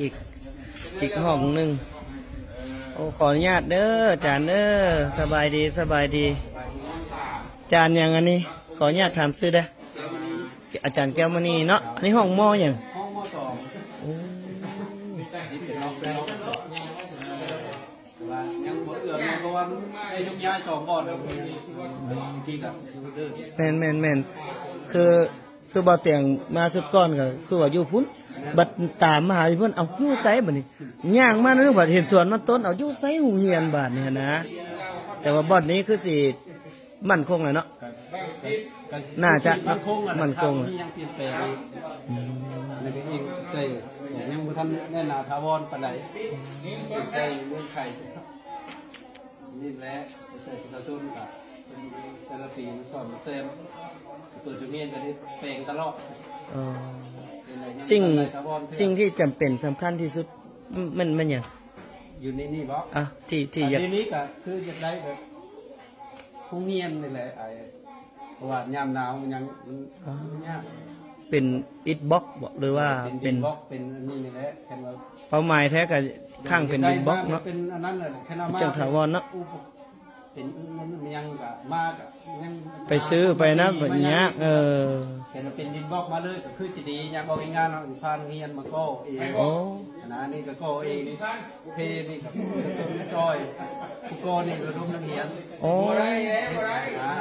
อีกอีกห้องหนึ่งโอ้ขออนุญาตเด้อจารย์เด้อสบายดีสบายดี จารย์อย่างอันนี้ ขออนุญาตถามซื้อได้อาจารย์แก้วมณีเนาะอันนี้ห้องหม้ออย่างห้องมสองโอ้นี่เป็นล็อกแล้วว่ายังบ่เอื้อมเพราะว่าได้ยุกย้าสองบอดแล้วบางทีกับแมนแมนแมนคือคือบ่เตียงมาสุดก้อนก็คือว่าอยู่พุ่น บัดตามมาหาอยู่พุ่นเอายู่ไสบัดนี้ย่างมานึกว่าเห็นสวนมันต้นเอายู่ไสหูเฮียนบาดเนี่ยนะ แต่ว่าบ่อนนี้คือสิมั่นคงแล้วเนาะ น่าจะมันคงอะมันคงมียังเปลี่ยนแปลงในก็อีใส่ยังบ่ทันแน่นาทาวรปานใดใส่เรื่องไข่นี่แหละใส่ประชาชนกับแต่ละปีมันสอนมันเซมตัวจุเมียนก็ได้แปลงตลอด สิ่งสิ่งที่จำเป็นสำคัญที่สุดมันมันอย่างอยู่ในนี่บ่อะที่ที่อัอยากนนี้ก็คืออยากได้แบบผู้เงียนนี่แหละไอ้เพราะว่ายามหนาวมันยังมันยากเป็นอิฐบล็อกบ่หรือว่าเป็เป็นนบล็อกเป็นอันนี้นี่แหละแค่ว่าเป้าหมายแท้กับข้างเป็นดินบล็อกเนาะ เป็นอันนั้นเลยแค่นามาจังถาวรเนาะ อุป เป็นมันมันยังกะมากะยังไปซื้อไปนะแบบเนี้ยเออเห็นว่าเป็นดินบล็อกมาเลยก็คือสิดียามบอกงานเนาะพานเงียนมาก็เองโอ้อันนะนี่ก็ก็เองนี่เทนี่กับจอยผู้ก็นี่ระดมนักเรียนโอ้อ่า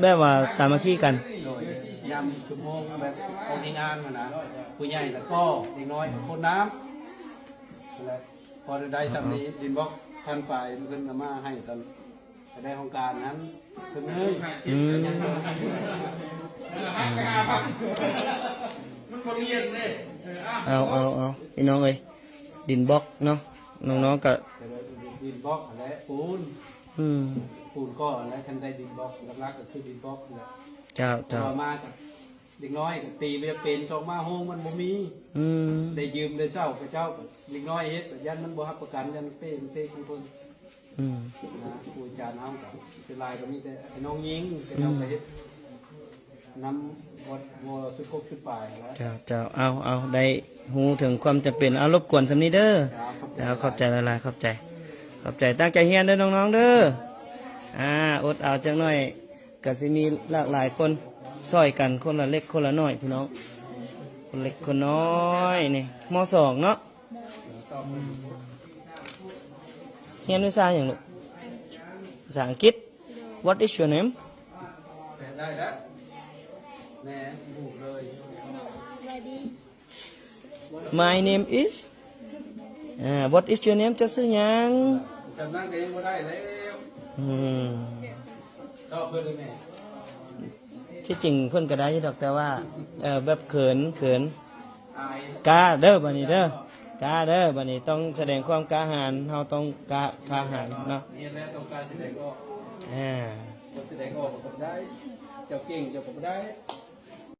แบบว่าสามัคคีกันโดยยามชั่วโมงแบบออกงานมานะผู้ใหญ่แล้วก็เด็กน้อยคนน้ำนั่นแหละพอได้สำนีดินบล็อกท่านไปเพิ่นเอามาให้ตอน ไปได้ของการนั้นเพิ่นนึงอืมเอาเอาเอาพี่น้องเอ้ยดินบล็อกเนาะน้องๆก็ดินบล็อกและปูนอืมปูนก็และทันได้ดินบล็อกหลักๆก็คือดินบล็อกนั่นแหละเจ้าพเจ้าอมากับเด็กน้อยก็ตีเรือเป็นสองมาโฮงมันบ่มีอืมได้ยืมได้เศร้ากับเจ้าก็เด็กน้อยเฮ็ดก็ยันมันบ่รับประกันยันเป้งเป้ของเพิ่น อืมนะครูอาจารย์เฮาก็เป็นลายก็มีแต่ไอ้น้องยิงแต่เราไปเฮ็ดนำวัดวัวสุดกกชุดปลายแล้วเจ้าเจ้าเอาเอาได้หูถึงความจำเป็นเอารบกวนสำนีเด้อรับขอบคุณแล้วขอบใจละลายขอบใจ ขอบใจตั้งใจเฮียนเด้อน้องๆเด้ออ่าอดเอาจังหน่อยก็สิมีหลากหลายคนซอยกันคนละเล็กคนละน้อยพี่น้องคนเล็กคนน้อยนี่มสองเนาะ เฮียนวิชาอย่างลูกภาษาอังกฤษ What is your name ได้แล้วแน่บูกเลย My name is อ่า What is your name จะซื้อหยังจำนั่งก็ยังบ่ได้แล้วอืมตอบเพิ่นเลยแม่ที่จริงเพิ่นก็ได้อยู่ดอกแต่ว่าเออแบบเขินเขินอายกล้าเด้อบัดนี้เด้อ กล้าเด้อบัดนี้ต้องแสดงความกล้าหาญเฮาต้องกล้ากล้าหาญเนาะนี่แหละต้องการแสดงออกอ่าบ่แสดงออกก็บ่ได้ เจ้าเก่งเจ้าก็บ่ได้